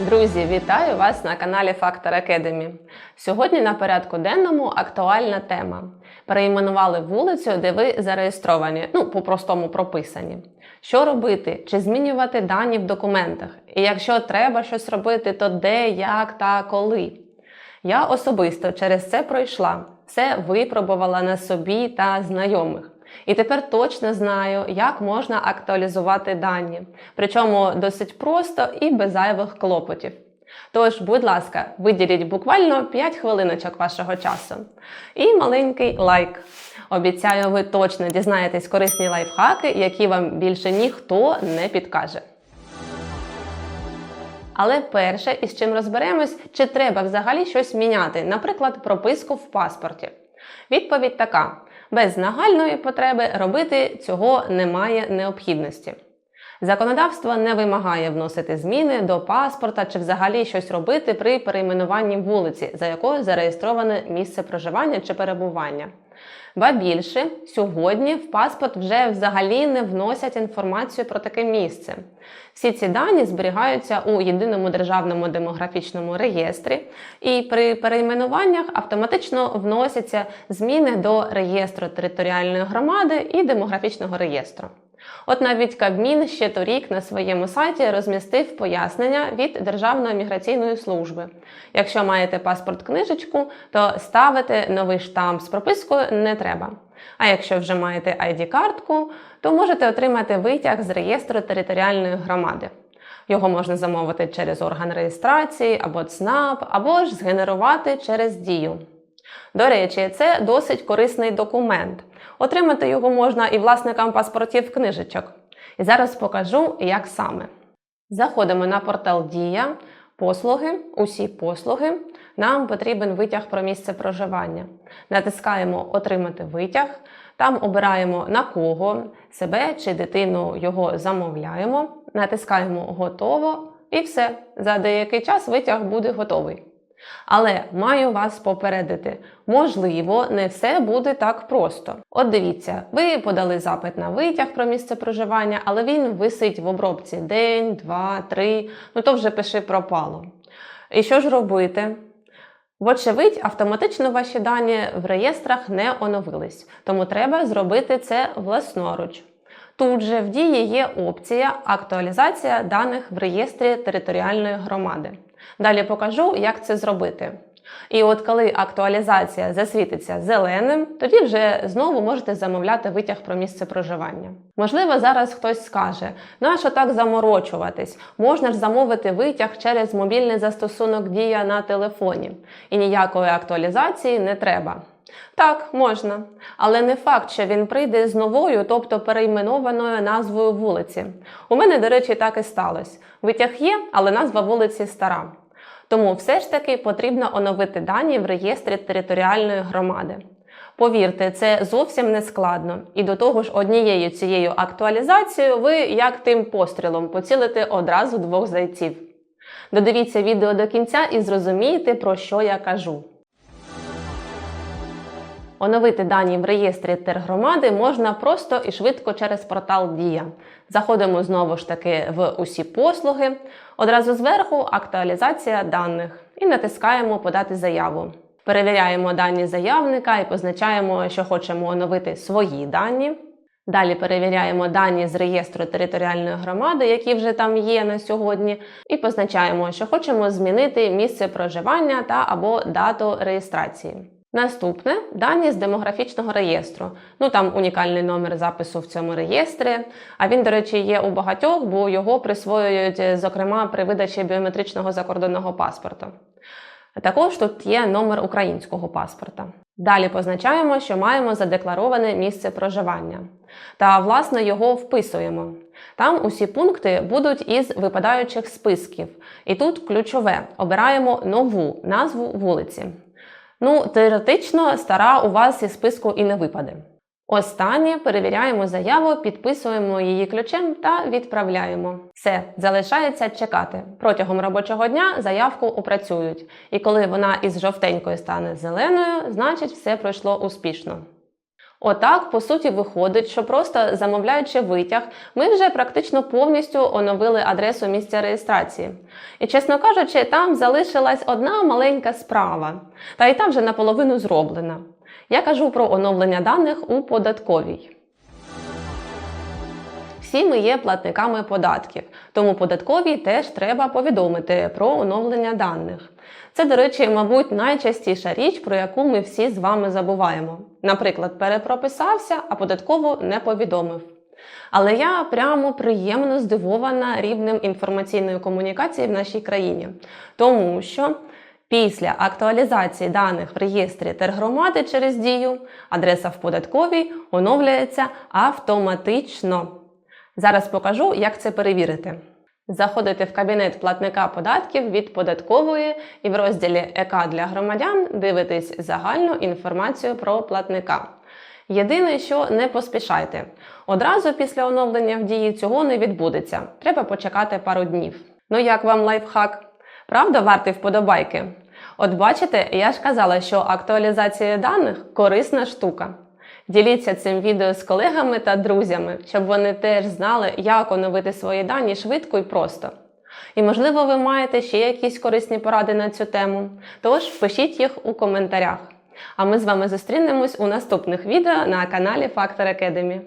Друзі, вітаю вас на каналі Factor Academy. Сьогодні на порядку денному актуальна тема. Перейменували вулицю, де ви зареєстровані, ну по-простому прописані. Що робити? Чи змінювати дані в документах? І якщо треба щось робити, то де, як та коли? Я особисто через це пройшла, все випробувала на собі та знайомих. І тепер точно знаю, як можна актуалізувати дані, причому досить просто і без зайвих клопотів. Тож, будь ласка, виділіть буквально 5 хвилиночок вашого часу. І маленький лайк. Обіцяю, ви точно дізнаєтесь корисні лайфхаки, які вам більше ніхто не підкаже. Але перше, із чим розберемось, чи треба взагалі щось міняти, наприклад, прописку в паспорті. Відповідь така: без нагальної потреби робити цього немає необхідності. Законодавство не вимагає вносити зміни до паспорта чи взагалі щось робити при перейменуванні вулиці, за якою зареєстроване місце проживання чи перебування. Ба більше, сьогодні в паспорт вже взагалі не вносять інформацію про таке місце. Всі ці дані зберігаються у єдиному державному демографічному реєстрі, і при перейменуваннях автоматично вносяться зміни до реєстру територіальної громади і демографічного реєстру. От навіть Кабмін ще торік на своєму сайті розмістив пояснення від Державної міграційної служби. Якщо маєте паспорт книжечку, то ставити новий штамп з пропискою не треба. А якщо вже маєте ID-картку, то можете отримати витяг з реєстру територіальної громади. Його можна замовити через орган реєстрації або ЦНАП, або ж згенерувати через дію. До речі, це досить корисний документ. Отримати його можна і власникам паспортів книжечок. І зараз покажу, як саме. Заходимо на портал Дія, послуги, усі послуги. Нам потрібен витяг про місце проживання. Натискаємо Отримати витяг. Там обираємо на кого себе чи дитину його замовляємо, натискаємо Готово і все. За деякий час витяг буде готовий. Але маю вас попередити, можливо, не все буде так просто. От дивіться, ви подали запит на витяг про місце проживання, але він висить в обробці день, два, три, ну то вже пиши пропало. І що ж робити? Вочевидь, автоматично ваші дані в реєстрах не оновились, тому треба зробити це власноруч. Тут же в дії є опція актуалізація даних в реєстрі територіальної громади. Далі покажу, як це зробити. І от коли актуалізація засвітиться зеленим, тоді вже знову можете замовляти витяг про місце проживання. Можливо, зараз хтось скаже, нащо так заморочуватись? Можна ж замовити витяг через мобільний застосунок Дія на телефоні, і ніякої актуалізації не треба. Так, можна, але не факт, що він прийде з новою, тобто перейменованою назвою вулиці. У мене, до речі, так і сталося. Витяг є, але назва вулиці стара. Тому все ж таки потрібно оновити дані в реєстрі територіальної громади. Повірте, це зовсім не складно. І до того ж, однією цією актуалізацією ви, як тим пострілом, поцілите одразу двох зайців. Додивіться відео до кінця і зрозумієте, про що я кажу. Оновити дані в реєстрі тергромади можна просто і швидко через портал Дія. Заходимо знову ж таки в усі послуги. Одразу зверху актуалізація даних і натискаємо Подати заяву. Перевіряємо дані заявника і позначаємо, що хочемо оновити свої дані. Далі перевіряємо дані з реєстру територіальної громади, які вже там є на сьогодні, і позначаємо, що хочемо змінити місце проживання та або дату реєстрації. Наступне дані з демографічного реєстру. Ну там унікальний номер запису в цьому реєстрі. А він, до речі, є у багатьох, бо його присвоюють, зокрема, при видачі біометричного закордонного паспорту. Також тут є номер українського паспорта. Далі позначаємо, що маємо задеклароване місце проживання. Та, власне, його вписуємо. Там усі пункти будуть із випадаючих списків. І тут ключове: обираємо нову назву вулиці. Ну, теоретично, стара у вас із списку і не випаде. Останнє перевіряємо заяву, підписуємо її ключем та відправляємо. Все, залишається чекати. Протягом робочого дня заявку опрацюють. І коли вона із жовтенькою стане зеленою, значить все пройшло успішно. Отак, по суті, виходить, що просто замовляючи витяг, ми вже практично повністю оновили адресу місця реєстрації. І, чесно кажучи, там залишилась одна маленька справа, та й там вже наполовину зроблена. Я кажу про оновлення даних у податковій. Всі ми є платниками податків, тому податковій теж треба повідомити про оновлення даних. Це, до речі, мабуть, найчастіша річ, про яку ми всі з вами забуваємо. Наприклад, перепрописався, а податково не повідомив. Але я прямо приємно здивована рівнем інформаційної комунікації в нашій країні, тому що після актуалізації даних в реєстрі тергромади через дію адреса в податковій оновлюється автоматично. Зараз покажу, як це перевірити. Заходите в кабінет платника податків від податкової і в розділі ЕК для громадян дивитесь загальну інформацію про платника. Єдине, що не поспішайте. Одразу після оновлення в дії цього не відбудеться. Треба почекати пару днів. Ну як вам лайфхак? Правда, вартий вподобайки? От бачите, я ж казала, що актуалізація даних корисна штука. Діліться цим відео з колегами та друзями, щоб вони теж знали, як оновити свої дані швидко і просто. І, можливо, ви маєте ще якісь корисні поради на цю тему. Тож пишіть їх у коментарях. А ми з вами зустрінемось у наступних відео на каналі Factor Academy.